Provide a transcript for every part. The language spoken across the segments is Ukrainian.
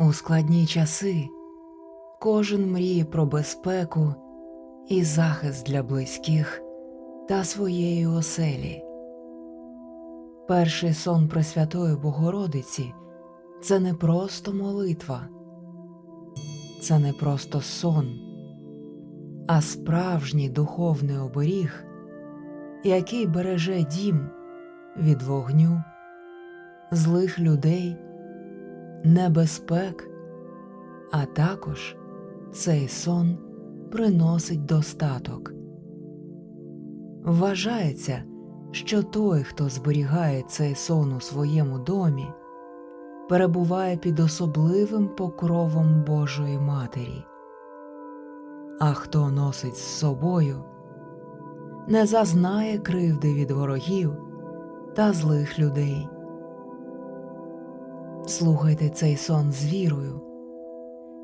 У складні часи кожен мріє про безпеку і захист для близьких та своєї оселі. Перший сон Пресвятої Богородиці це не просто молитва, це не просто сон, а справжній духовний оберіг, який береже дім від вогню, злих людей, небезпек, а також цей сон приносить достаток. Вважається, що той, хто зберігає цей сон у своєму домі, перебуває під особливим покровом Божої Матері, а хто носить з собою, не зазнає кривди від ворогів та злих людей. Слухайте цей сон з вірою,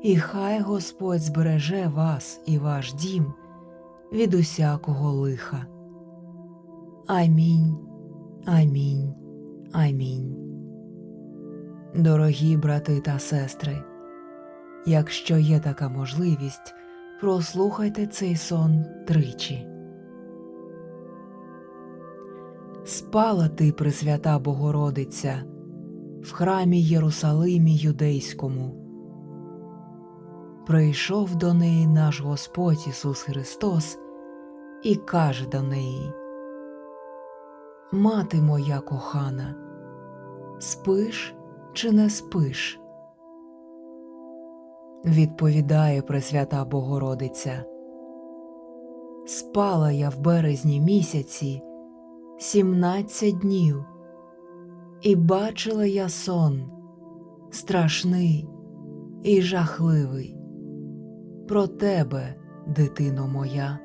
і хай Господь збереже вас і ваш дім від усякого лиха. Амінь, амінь, амінь. Дорогі брати та сестри, якщо є така можливість, прослухайте цей сон тричі. Спала ти, Пресвята Богородиця, в храмі Єрусалимі Юдейському. Прийшов до неї наш Господь Ісус Христос і каже до неї: Мати моя кохана, спиш чи не спиш? Відповідає Пресвята Богородиця. Спала я в березні місяці сімнадцять днів, і бачила я сон страшний і жахливий про тебе, дитино моя.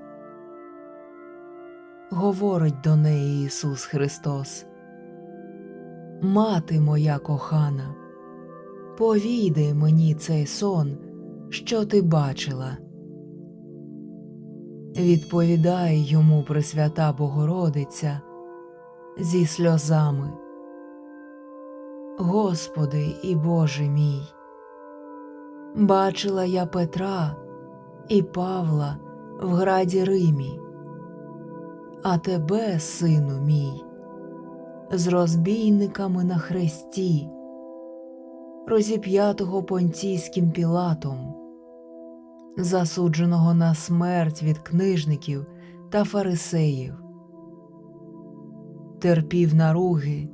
Говорить до неї Ісус Христос. Мати моя кохана, повідай мені цей сон, що ти бачила. Відповідає йому Пресвята Богородиця зі сльозами. Господи і Боже мій, бачила я Петра і Павла в граді Римі, а тебе, сину мій, з розбійниками на хресті, розіп'ятого понтійським пілатом, засудженого на смерть від книжників та фарисеїв, терпів наруги,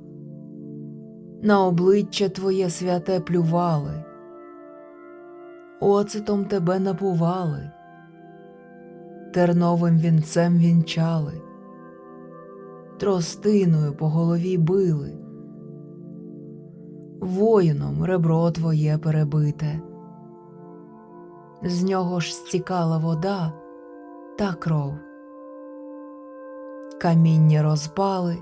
на обличчя Твоє святе плювали, оцетом тебе напували, терновим вінцем вінчали, тростиною по голові били, воїном ребро твоє перебите, з нього ж стікала вода та кров, каміння розпали,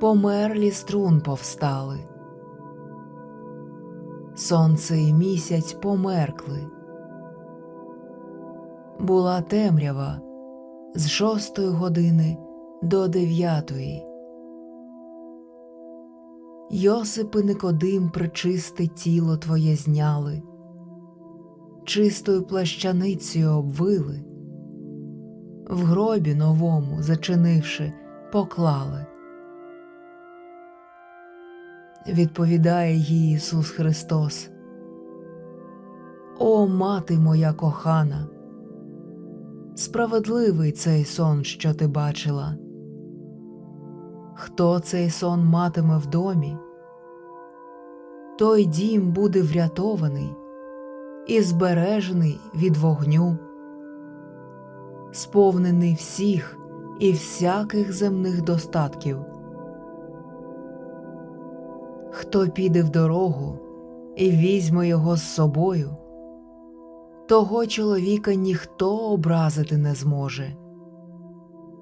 померлі струн повстали. Сонце і місяць померкли. Була темрява з шостої години до дев'ятої. Йосип і Никодим причисте тіло твоє зняли, чистою плащаницею обвили, в гробі новому, зачинивши, поклали. Відповідає їй Ісус Христос. О, мати моя кохана, справедливий цей сон, що ти бачила. Хто цей сон матиме в домі, той дім буде врятований і збережений від вогню, сповнений всіх і всяких земних достатків. Хто піде в дорогу і візьме його з собою, того чоловіка ніхто образити не зможе,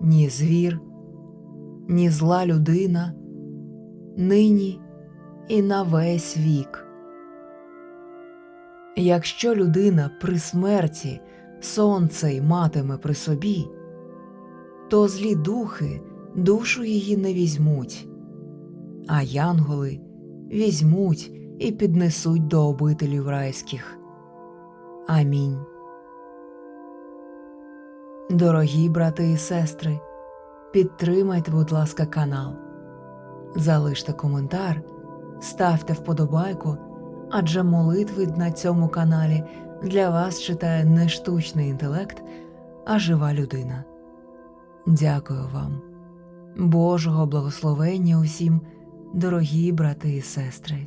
ні звір, ні зла людина, нині і на весь вік. Якщо людина при смерті сонце й матиме при собі, то злі духи душу її не візьмуть, а янголи візьмуть і піднесуть до обителів райських. Амінь. Дорогі брати і сестри, підтримайте, будь ласка, канал, залиште коментар, ставте вподобайку, адже молитви на цьому каналі для вас читає не штучний інтелект, а жива людина. Дякую вам, Божого благословення усім, дорогі брати і сестри.